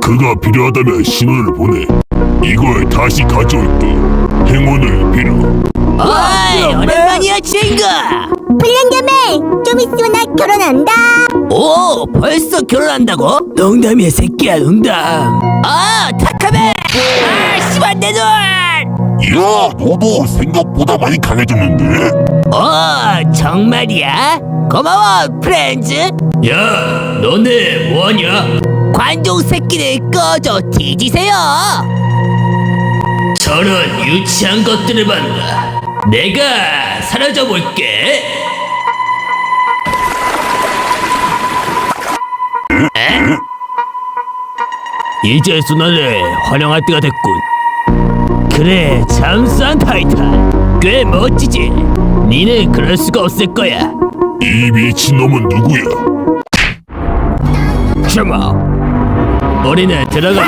그가 필요하다면 신호를 보내. 이걸 다시 가져올게. 행운을 빌어. 어이 오랜만이야 친구 불량자매 좀 있으면 나 결혼한다 오 벌써 결혼한다고? 농담이야 새끼야 농담 아 타카베 아 씨발 내 눈 야, 너도 생각보다 많이 강해졌는데? 어 정말이야? 고마워 프렌즈. 야 너네 뭐하냐? 관종 새끼들 꺼져 뒤지세요. 저런 유치한 것들을 봤나? 내가 사라져 볼게. 이제서 너를 활용할 때가 됐군. 그래 잠수한 타이탄. 꽤 멋지지. 니는 그럴 수가 없을 거야 이 미친놈은 누구야? 주모 우리는 들어가.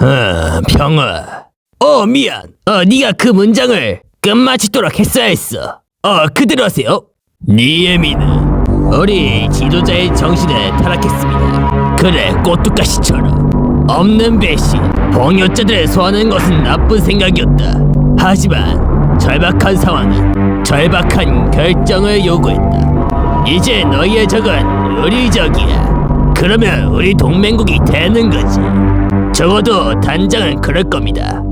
어 평화 어 미안. 어 네가 그 문장을 끝마치도록 했어야 했어. 어 그대로 하세요. 니에미는 우리 지도자의 정신을 타락했습니다. 그래 꼬뚜까시처럼. 없는 배신 봉효자들을 소환하는 것은 나쁜 생각이었다. 하지만 절박한 상황은 절박한 결정을 요구했다 이제 너희의 적은 우리 적이야 그러면 우리 동맹국이 되는 거지 적어도 단장은 그럴 겁니다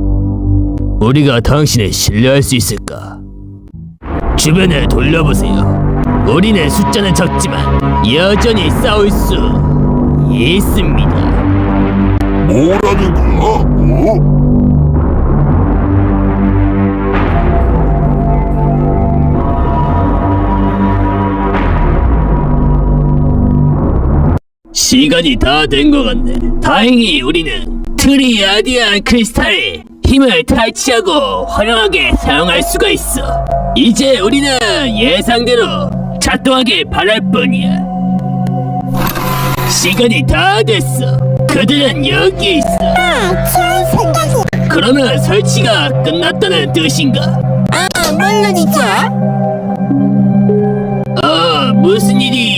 우리가 당신을 신뢰할 수 있을까? 주변을 돌려보세요. 우리는 숫자는 적지만 여전히 싸울 수 있습니다. 뭐라는 거야? 어? 시간이 다 된 것 같네. 다행히 우리는 트리아디안 크리스탈의 힘을 탈취하고 활용하게 사용할 수가 있어. 이제 우리는 예상대로 작동하길 바랄 뿐이야. 시간이 다 됐어. 그들은 여기 있어. 좋은 생각이 그러면 설치가 끝났다는 뜻인가? 아 물론이죠 어, 무슨 일이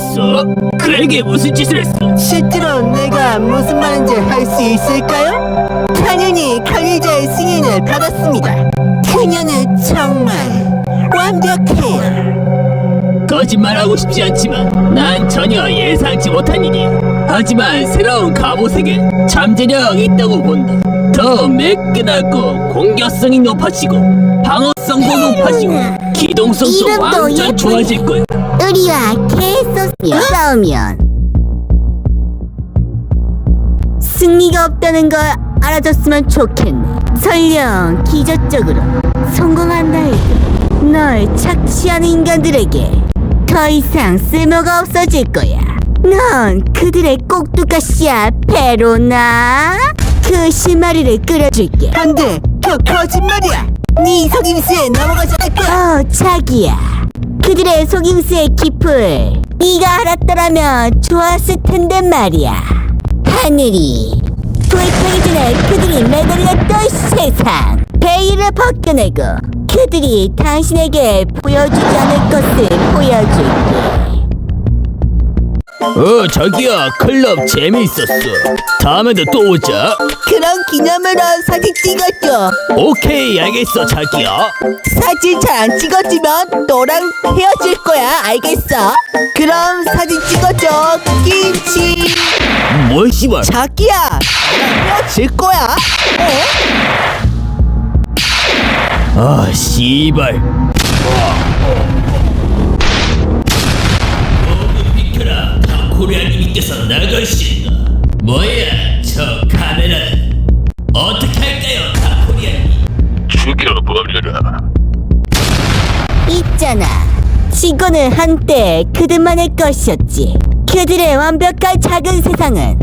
일어났어? 그에게 무슨 짓을 했어? 실제로 내가 무슨 말인지 할수 있을까요? 당연히 관리자의 승인을 받았습니다. 그녀는 정말 완벽해요. 거짓말하고 싶지 않지만 난 전혀 예상치 못한 일이야. 하지만 새로운 갑옷에겐 잠재력이 있다고 본다. 더 매끈하고 공격성이 높아지고 방어성도 높아지고 기동성도 완전. 좋아질 거야. 우리와 계속 싸우면 승리가 없다는 걸 알아줬으면 좋겠네 설령 기적적으로 성공한다 해도 널 착취하는 인간들에게 더 이상 쓸모가 없어질 거야 넌 그들의 꼭두가시야 페로나 그 실마리를 끓여줄게 안 돼! 그 거짓말이야! 네 속임수에 넘어가지 않을 거야! 어 자기야 그들의 속임수의 깊을 네가 알았더라면 좋았을 텐데 말이야. 하늘이 불타기 전에 그들이 매달렸던 세상. 베일을 벗겨내고 그들이 당신에게 보여주지 않을 것을 보여줄게 어 자기야 클럽 재미있었어. 다음에도 또 오자. 그런 기념으로 사진 찍었죠. 오케이 알겠어 자기야. 사진 잘 안 찍어지면 너랑 헤어질 거야. 알겠어? 그럼 사진 찍어줘. 김치. 뭘 씨발. 자기야. 나랑 헤어질 거야. 어? 아 씨발 코리아님께서 나가신다 뭐야 저 카메라는 어떻게 할까요 타코리아님 죽여버려라. 있잖아. 지구는 한때 그들만의 것이었지. 그들의 완벽한 작은 세상은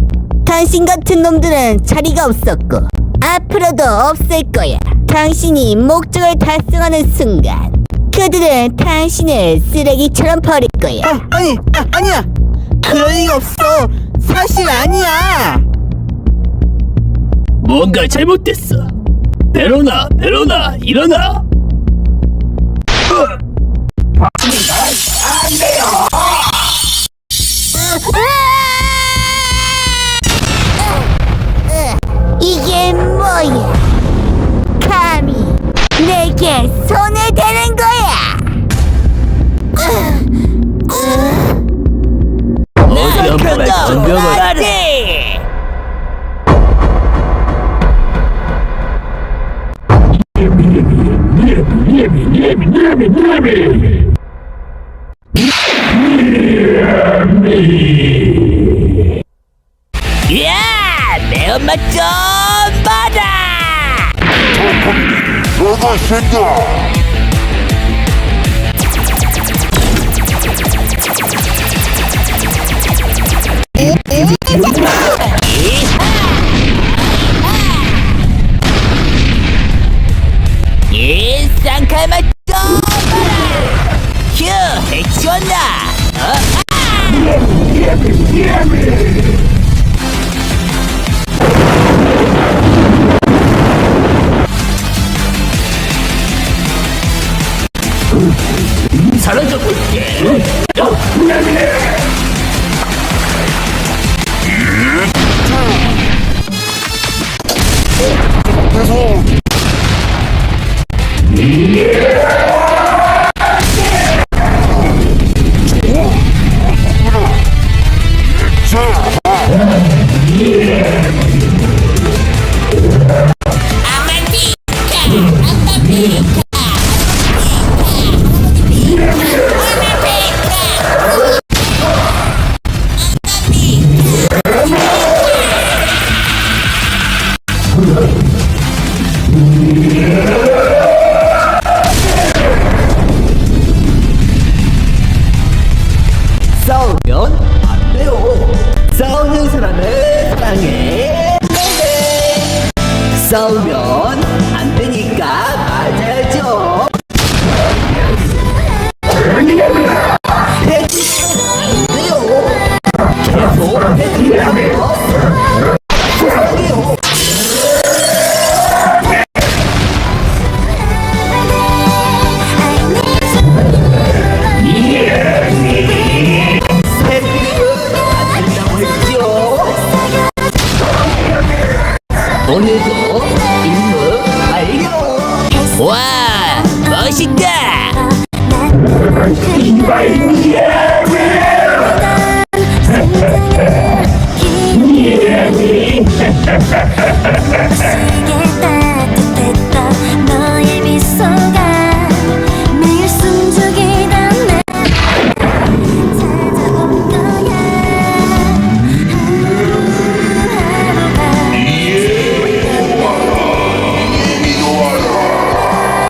당신 같은 놈들은 자리가 없었고 앞으로도 없을 거야. 당신이 목적을 달성하는 순간 그들은 당신을 쓰레기처럼 버릴 거야. 아, 아니, 아, 아니야. 그럴 리 없어. 사실 아니야. 뭔가 잘못됐어. 내려놔, 내려놔, 일어나. 이게 뭐야? 감히 내게 손 정말 건강한 야 매운맛 좀 쌍칼맛 좀 받아 휴 해치웠나 어? 사라져 볼게 싸 멋있다.